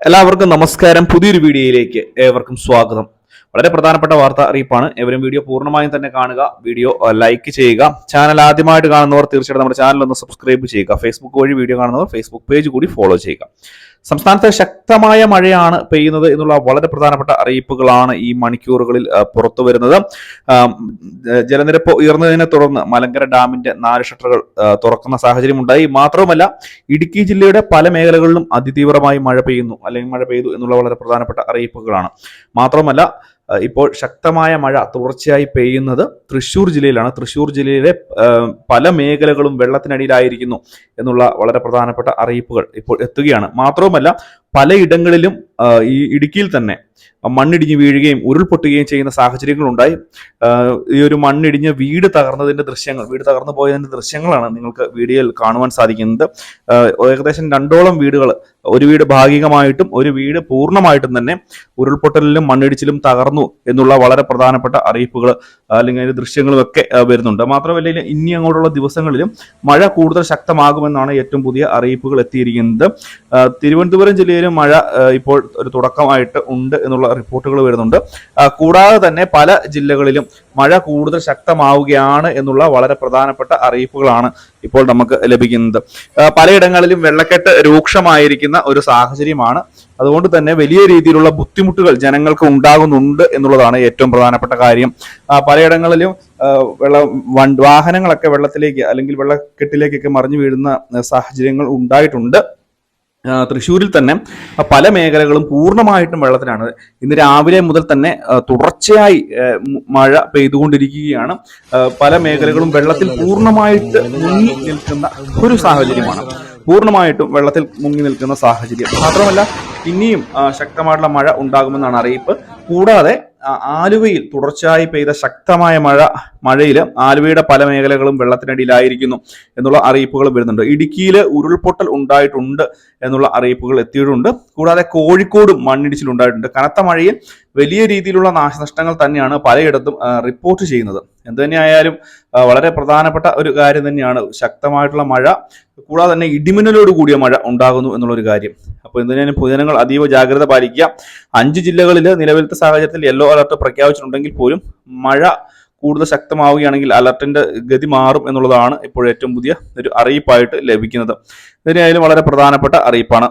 എല്ലാവർക്കും നമസ്കാരം. പുതിയൊരു വീഡിയോയിലേക്ക് ഏവർക്കും സ്വാഗതം. വളരെ പ്രധാനപ്പെട്ട വാർത്ത അറിയിപ്പാണ്. എവരും വീഡിയോ പൂർണമായും തന്നെ കാണുക വീഡിയോ ലൈക്ക് ചെയ്യുക. ചാനൽ ആദ്യമായിട്ട് കാണുന്നവർ തീർച്ചയായിട്ടും നമ്മുടെ ചാനൽ ഒന്ന് സബ്സ്ക്രൈബ് ചെയ്യുക. ഫേസ്ബുക്ക് വഴി വീഡിയോ കാണുന്നവർ ഫേസ്ബുക്ക് പേജ് കൂടി ഫോളോ ചെയ്യുക. സംസ്ഥാനത്ത് ശക്തമായ മഴയാണ് പെയ്യുന്നത് എന്നുള്ള വളരെ പ്രധാനപ്പെട്ട അറിയിപ്പുകളാണ് ഈ മണിക്കൂറുകളിൽ പുറത്തു വരുന്നത്. ജലനിരപ്പ് ഉയർന്നതിനെ തുടർന്ന് മലങ്കര ഡാമിന്റെ നാല് ഷട്ടറുകൾ തുറക്കുന്ന സാഹചര്യം ഉണ്ടായി മാത്രവുമല്ല ഇടുക്കി ജില്ലയുടെ പല മേഖലകളിലും അതിതീവ്രമായി മഴ പെയ്യുന്നു അല്ലെങ്കിൽ മഴ പെയ്തു എന്നുള്ള വളരെ പ്രധാനപ്പെട്ട അറിയിപ്പുകളാണ്. മാത്രമല്ല ഇപ്പോൾ ശക്തമായ മഴ തുടർച്ചയായി പെയ്യുന്നത് തൃശ്ശൂർ ജില്ലയിലാണ്. തൃശ്ശൂർ ജില്ലയിലെ പല മേഖലകളും വെള്ളത്തിനടിയിലായിരിക്കുന്നു എന്നുള്ള വളരെ പ്രധാനപ്പെട്ട അറിയിപ്പുകൾ ഇപ്പോൾ എത്തുകയാണ്. മാത്രവുമല്ല പലയിടങ്ങളിലും ഈ ഇടുക്കിയിൽ തന്നെ മണ്ണിടിഞ്ഞ് വീഴുകയും ഉരുൾപൊട്ടുകയും ചെയ്യുന്ന സാഹചര്യങ്ങളുണ്ടായി. ഈ ഒരു മണ്ണിടിഞ്ഞ് വീട് തകർന്നതിന്റെ ദൃശ്യങ്ങൾ വീട് തകർന്നു പോയതിന്റെ ദൃശ്യങ്ങളാണ് നിങ്ങൾക്ക് വീഡിയോയിൽ കാണുവാൻ സാധിക്കുന്നത്. ഏകദേശം രണ്ടോളം വീടുകൾ ഒരു വീട് ഭാഗികമായിട്ടും ഒരു വീട് പൂർണമായിട്ടും തന്നെ ഉരുൾപൊട്ടലിലും മണ്ണിടിച്ചിലും തകർന്നു എന്നുള്ള വളരെ പ്രധാനപ്പെട്ട അറിയിപ്പുകൾ അല്ലെങ്കിൽ അതിന്റെ ദൃശ്യങ്ങളും ഒക്കെ വരുന്നുണ്ട്. മാത്രമല്ല ഇനി അങ്ങോട്ടുള്ള ദിവസങ്ങളിലും മഴ കൂടുതൽ ശക്തമാകുമെന്നാണ് ഏറ്റവും പുതിയ അറിയിപ്പുകൾ എത്തിയിരിക്കുന്നത്. തിരുവനന്തപുരം ജില്ലയിലും മഴ ഇപ്പോൾ ഒരു തുടക്കമായിട്ട് ഉണ്ട് എന്നുള്ള റിപ്പോർട്ടുകൾ വരുന്നുണ്ട്. കൂടാതെ തന്നെ പല ജില്ലകളിലും മഴ കൂടുതൽ ശക്തമാവുകയാണ് എന്നുള്ള വളരെ പ്രധാനപ്പെട്ട അറിയിപ്പുകളാണ് ഇപ്പോൾ നമുക്ക് ലഭിക്കുന്നത്. പലയിടങ്ങളിലും വെള്ളക്കെട്ട് രൂക്ഷമായിരിക്കുന്ന ഒരു സാഹചര്യമാണ് അതുകൊണ്ട് തന്നെ വലിയ രീതിയിലുള്ള ബുദ്ധിമുട്ടുകൾ ജനങ്ങൾക്ക് ഉണ്ടാകുന്നുണ്ട് എന്നുള്ളതാണ് ഏറ്റവും പ്രധാനപ്പെട്ട കാര്യം. പലയിടങ്ങളിലും വെള്ളം വാഹനങ്ങളൊക്കെ വെള്ളത്തിലേക്ക് അല്ലെങ്കിൽ വെള്ളക്കെട്ടിലേക്കൊക്കെ മറിഞ്ഞു വീഴുന്ന സാഹചര്യങ്ങൾ ഉണ്ടായിട്ടുണ്ട്. തൃശ്ശൂരിൽ തന്നെ പല മേഖലകളും പൂർണമായിട്ടും വെള്ളത്തിലാണ്. ഇന്ന് രാവിലെ മുതൽ തന്നെ തുടർച്ചയായി മഴ പെയ്തുകൊണ്ടിരിക്കുകയാണ്. പല മേഖലകളും വെള്ളത്തിൽ പൂർണമായിട്ട് മുങ്ങി നിൽക്കുന്ന ഒരു സാഹചര്യമാണ്. പൂർണമായിട്ടും വെള്ളത്തിൽ മുങ്ങി നിൽക്കുന്ന സാഹചര്യം. മാത്രമല്ല ഇനിയും ശക്തമായിട്ടുള്ള മഴ ഉണ്ടാകുമെന്നാണ് അറിയിപ്പ്. കൂടാതെ ആലുവയിൽ തുടർച്ചയായി പെയ്ത ശക്തമായ മഴ മഴയിൽ ആലുവയുടെ പല മേഖലകളും വെള്ളത്തിനടിയിലായിരിക്കുന്നു എന്നുള്ള അറിയിപ്പുകൾ വരുന്നുണ്ട്. ഇടുക്കിയിൽ ഉരുൾപൊട്ടൽ ഉണ്ടായിട്ടുണ്ട് എന്നുള്ള അറിയിപ്പുകൾ എത്തിയിട്ടുണ്ട്. കൂടാതെ കോഴിക്കോടും മണ്ണിടിച്ചിൽ ഉണ്ടായിട്ടുണ്ട് കനത്ത മഴയിൽ വലിയ രീതിയിലുള്ള നാശനഷ്ടങ്ങൾ തന്നെയാണ് പലയിടത്തും റിപ്പോർട്ട് ചെയ്യുന്നത്. എന്ത് തന്നെയായാലും വളരെ പ്രധാനപ്പെട്ട ഒരു കാര്യം തന്നെയാണ് ശക്തമായിട്ടുള്ള മഴ കൂടാതെ തന്നെ ഇടിമിന്നലോട് കൂടിയ മഴ ഉണ്ടാകുന്നു എന്നുള്ള ഒരു കാര്യം. അപ്പോൾ എന്തിനാലും പൊതുജനങ്ങൾ അതീവ ജാഗ്രത പാലിക്കുക. അഞ്ച് ജില്ലകളിൽ നിലവിലത്തെ സാഹചര്യത്തിൽ യെല്ലോ അലർട്ട് പ്രഖ്യാപിച്ചിട്ടുണ്ടെങ്കിൽ പോലും മഴ കൂടുതൽ ശക്തമാവുകയാണെങ്കിൽ അലർട്ടിന്റെ ഗതി മാറും എന്നുള്ളതാണ് ഇപ്പോൾ ഏറ്റവും പുതിയ ഒരു അറിയിപ്പായിട്ട് ലഭിക്കുന്നത്. ഇതിനായാലും വളരെ പ്രധാനപ്പെട്ട അറിയിപ്പാണ്.